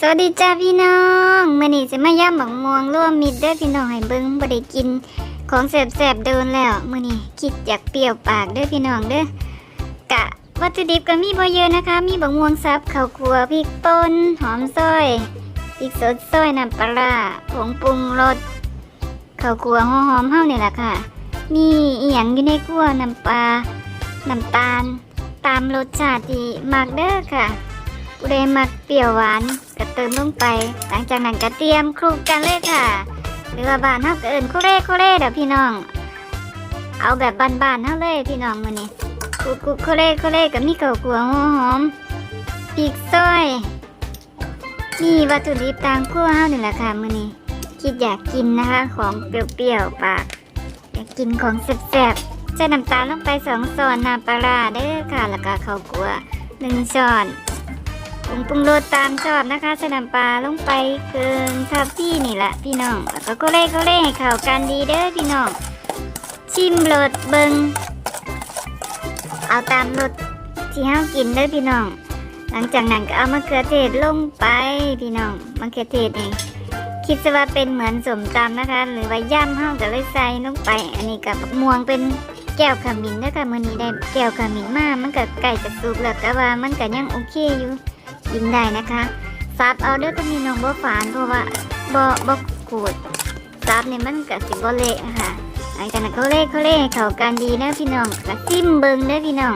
สวัสดีจ้าพี่น้องมื่อนี้จะมาย่ำหมักม่วงร่วมมิตรด้อพี่น้องให้เบิ้งบ่ได้กิน ของแสบๆเดินแล้วมื่อนี้คิดอยากเปรี้ยวปากด้อพี่น้องเด้อกะวัตถุดิบก็มีบ่เยอะนะคะ มีบักม่วงซับข้าวคั่วพริกป่นหอมซอยพริกสดซอยน้ำปลาผงปรุงรสข้าวคั่วหอมๆเฮานี่แหละค่ะ มีอีหยังอยู่ในคั่วน้ำปลาน้ำตาล ตามรสชาติที่มักเด้อค่ะ ผู้ใดมักเปรี้ยวหวานก็เติมลงไป หลังจากนั้นก็เตรียมคลุกกันเลยค่ะ หรือว่าบ้านเฮาก็เอิ้นโคเร่โคเร่เด้อพี่น้อง เอาแบบบ้านๆเฮาเลยพี่น้องมื้อนี้คลุกคุกโคเร่โคเร่ก็มีข้าวคั่วหัวหอมพริกซอยมีวัตถุดิบตามครัวเฮานี่แหละค่ะมื้อนี้คิดอยากกินนะคะ ของเปรี้ยวๆปากอยากกินของแซ่บๆใส่น้ำตาลลงไปสองช้อนน้ำปลาร้าเด้อค่ะแล้วก็ข้าวคั่วหนึ่งช้อน ปรุงปรุงรสตามชอบนะคะใส่น้ำปลาลงไปเกินทับพี่นี่แหละพี่น้องแล้วก็โกเล่โกเล่ให้เข้ากันดีเด้อพี่น้องชิมรสเบิงเอาตามรสที่เฮากินเด้อพี่น้อง หลังจากนั้นก็เอามะเขือเทศลงไปพี่น้องมะเขือเทศนี่คิดซะว่าเป็นเหมือนสมตำนะคะ หรือว่าย่ำเฮาก็เลยใส่ลงไป อันนี้กับม่วงเป็นแก้วขมิ้นเด้อค่ะมื้อนี้ได้แก้วขมิ้นมามันก็ใกล้จะสุกแล้วแต่ว่ามันก็ยังโอเคอยู่ กินได้นะคะซับเอาเด้อถ้ามีน้องบ่ฝานเพราะว่าบ่บ่ขูดซับเนี่ยมันก็สิบ่เละนะคะหลังจากนั้นเขาเละเขาเละเขากันดีนะพี่น้องก็ซิมเบิงเด้อพี่น้อง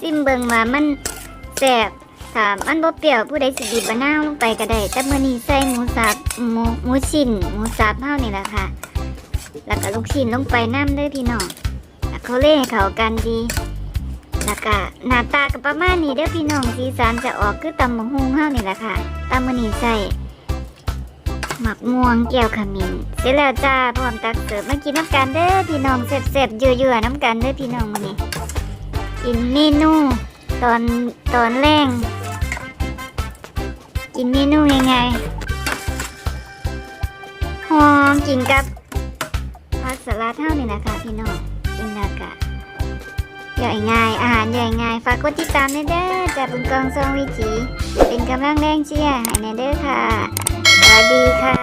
ซิมเบิงว่ามันแซ่บถามันบ่เปรี้ยวผู้ใดสิบีบมะนาวลงไปก็ได้แต่มื้อนี้ใส่หมูสับหมูหมูชิ้นหมูสับเฮานี่แหละค่ะ แล้วก็ลูกชิ้นลงไปน้ำเด้อพี่น้องเขาเละเขากันดี แล้วก็หน้าตาก็ประมาณนี้เด้อพี่น้องสีสันจะออกคือตำบักฮุงเฮานี่แหละค่ะตำมื้อนี้ใส่หมักม่วงแก้วขมิ้นเสร็จแล้วจ้าพร้อมตักเสิร์ฟมากินน้ำกันเด้อพี่น้องแซ่บๆยั่วๆน้ำกันเด้อพี่น้องมื้อนี้กินเมนูตอนตอนแรงกินเมนูยังไงหอมกินกับผักสลัดเท่านี่แหละค่ะพี่น้องกินแล้วก็ ย่อยง่าย อาหารย่อยง่าย ฝากกดติดตามด้วยเด้อจากบุญกองซองวิถีเป็นกำลังแรงเชียร์ให้ในเด้อค่ะ สวัสดีค่ะ